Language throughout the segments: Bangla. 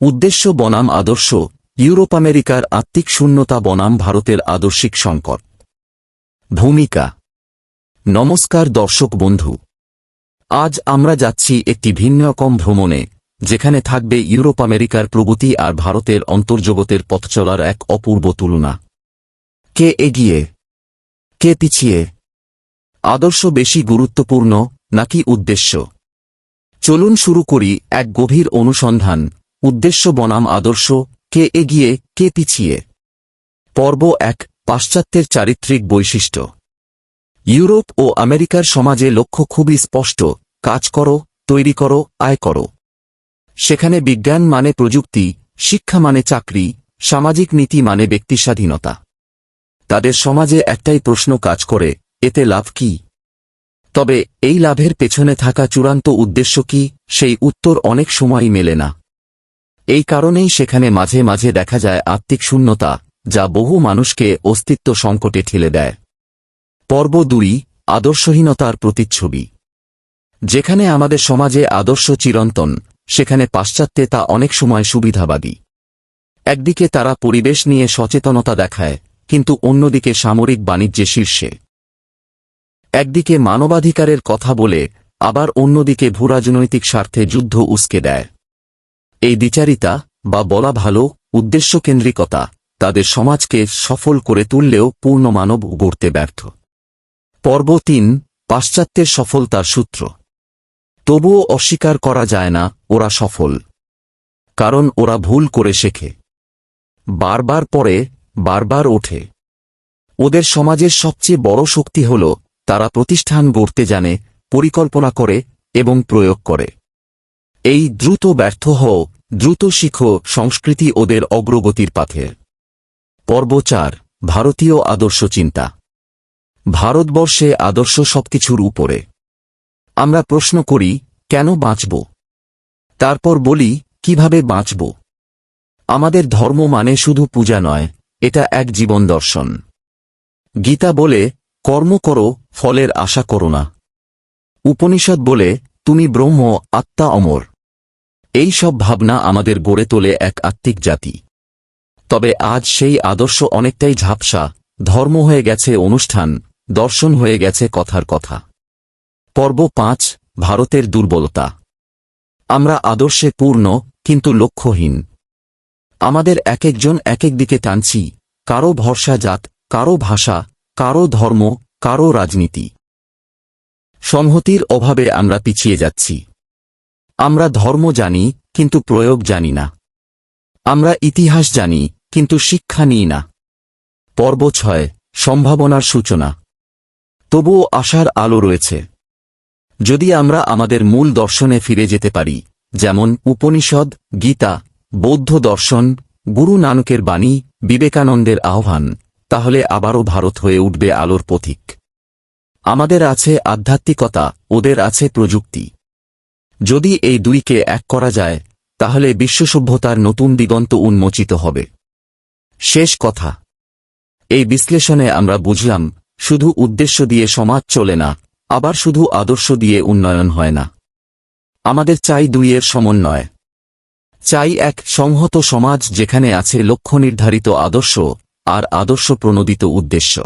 উদ্দেশ্য বনাম আদর্শ, ইউরোপ আমেরিকার আত্মিক শূন্যতা বনাম ভারতের আদর্শিক সংকট। ভূমিকা। নমস্কার দর্শক বন্ধু। আজ আমরা যাচ্ছি একটি ভিন্ন রকম ভ্রমণে, যেখানে থাকবে ইউরোপ আমেরিকার প্রগতি আর ভারতের অন্তর্জগতের পথ চলার এক অপূর্ব তুলনা। কে এগিয়ে? কে পিছিয়ে? আদর্শ বেশি গুরুত্বপূর্ণ নাকি উদ্দেশ্য? চলুন শুরু করি এক গভীর অনুসন্ধান উদ্দেশ্য বনাম আদর্শ, কে এগিয়ে, কে পিছিয়ে। পর্ব এক, পাশ্চাত্যের চারিত্রিক বৈশিষ্ট্য। ইউরোপ ও আমেরিকার সমাজে লক্ষ্য খুবই স্পষ্ট, কাজ করো, তৈরি করো, আয় করো। সেখানে বিজ্ঞান মানে প্রযুক্তি, শিক্ষা মানে চাকরি, সামাজিক নীতি মানে ব্যক্তি স্বাধীনতা তাদের সমাজে একটাই প্রশ্ন কাজ করে, এতে লাভ কি? তবে, এই লাভের পেছনে থাকা চূড়ান্ত উদ্দেশ্য কি, সেই উত্তর অনেক সময়ই মেলে না। এই কারণেই সেখানে মাঝে মাঝে দেখা যায় আত্মিক শূন্যতা, যা বহু মানুষকে অস্তিত্ব সংকটে ঠেলে দেয়। পর্ব দুই, আদর্শহীনতার প্রতিচ্ছবি। যেখানে আমাদের সমাজে আদর্শ চিরন্তন, সেখানে পাশ্চাত্যে তা অনেক সময় সুবিধাবাদী। একদিকে তারা পরিবেশ নিয়ে সচেতনতা দেখায়, কিন্তু অন্যদিকে সামরিক বাণিজ্যে শীর্ষে। একদিকে মানবাধিকারের কথা বলে, আবার অন্যদিকে ভূরাজনৈতিক স্বার্থে যুদ্ধ উস্কে দেয়। এই দ্বিচারিতা বা বলা ভালো উদ্দেশ্যকেন্দ্রিকতা তাদের সমাজকে সফল করে তুললেও পূর্ণ মানব গড়তে ব্যর্থ। পর্ব তিন, পাশ্চাত্যের সফলতার সূত্র। তবুও অস্বীকার করা যায় না ওরা সফল, কারণ ওরা ভুল করে শেখে। বারবার পরে বারবার ওঠে। ওদের সমাজের সবচেয়ে বড় শক্তি হল তারা প্রতিষ্ঠান গড়তে জানে, পরিকল্পনা করে এবং প্রয়োগ করে। এই দ্রুত ব্যর্থ হও, দ্রুত শিখো সংস্কৃতি ওদের অগ্রগতির পাথে। পর্ব চার, ভারতীয় আদর্শ চিন্তা। ভারতবর্ষে আদর্শ সবকিছুর উপরে। আমরা প্রশ্ন করি, কেন বাঁচব? তারপর বলি, কীভাবে বাঁচব? আমাদের ধর্ম মানে শুধু পূজা নয়, এটা এক জীবন দর্শন। গীতা বলে, কর্ম করো, ফলের আশা করো না। উপনিষদ বলে, তুমি ব্রহ্ম, আত্মা, অমর। এই সব ভাবনা আমাদের গড়ে তোলে এক আত্মিক জাতি। তবে আজ সেই আদর্শ অনেকটাই ঝাপসা, ধর্ম হয়ে গেছে অনুষ্ঠান, দর্শন হয়ে গেছে কথার কথা। পর্ব পাঁচ, ভারতের দুর্বলতা। আমরা আদর্শে পূর্ণ, কিন্তু লক্ষ্যহীন। আমাদের এক একজন এক এক দিকে টানছি, কারও ভরসা জাত, কারও ভাষা, কারও ধর্ম, কারও রাজনীতি। সংহতির অভাবে আমরা পিছিয়ে যাচ্ছি। আমরা ধর্ম জানি, কিন্তু প্রয়োগ জানি না। আমরা ইতিহাস জানি, কিন্তু শিক্ষা নিই না। পর্ব ছয়, সম্ভাবনার সূচনা। তবুও আশার আলো রয়েছে। যদি আমরা আমাদের মূল দর্শনে ফিরে যেতে পারি, যেমন উপনিষদ, গীতা, বৌদ্ধ দর্শন, গুরু নানকের বাণী, বিবেকানন্দের আহ্বান, তাহলে আবারও ভারত হয়ে উঠবে আলোর পথিক। আমাদের আছে আধ্যাত্মিকতা, ওদের আছে প্রযুক্তি। যদি এই দুইকে এক করা যায়, তাহলে বিশ্ব সভ্যতার নতুন দিগন্ত উন্মোচিত হবে। শেষ কথা। এই বিশ্লেষণে আমরা বুঝলাম, শুধু উদ্দেশ্য দিয়ে সমাজ চলে না, আবার শুধু আদর্শ দিয়ে উন্নয়ন হয় না। আমাদের চাই দুইয়ের সমন্বয়। চাই এক সংহত সমাজ যেখানে আছে লক্ষ্য নির্ধারিত আদর্শ আর আদর্শ প্রণোদিত উদ্দেশ্য।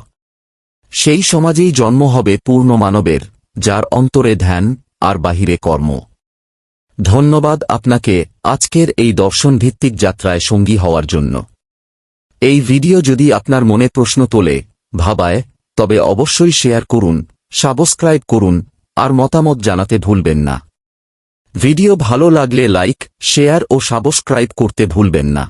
সেই সমাজেই জন্ম হবে পূর্ণ মানবের, যার অন্তরে ধ্যান আর বাহিরে কর্ম। ধন্যবাদ আপনাকে আজকের এই দর্শনভিত্তিক যাত্রায় সঙ্গী হওয়ার জন্য। এই ভিডিও যদি আপনার মনে প্রশ্ন তোলে, ভাবায়, তবে অবশ্যই শেয়ার করুন, সাবস্ক্রাইব করুন, আর মতামত জানাতে ভুলবেন না। ভিডিও ভালো লাগলে লাইক, শেয়ার ও সাবস্ক্রাইব করতে ভুলবেন না।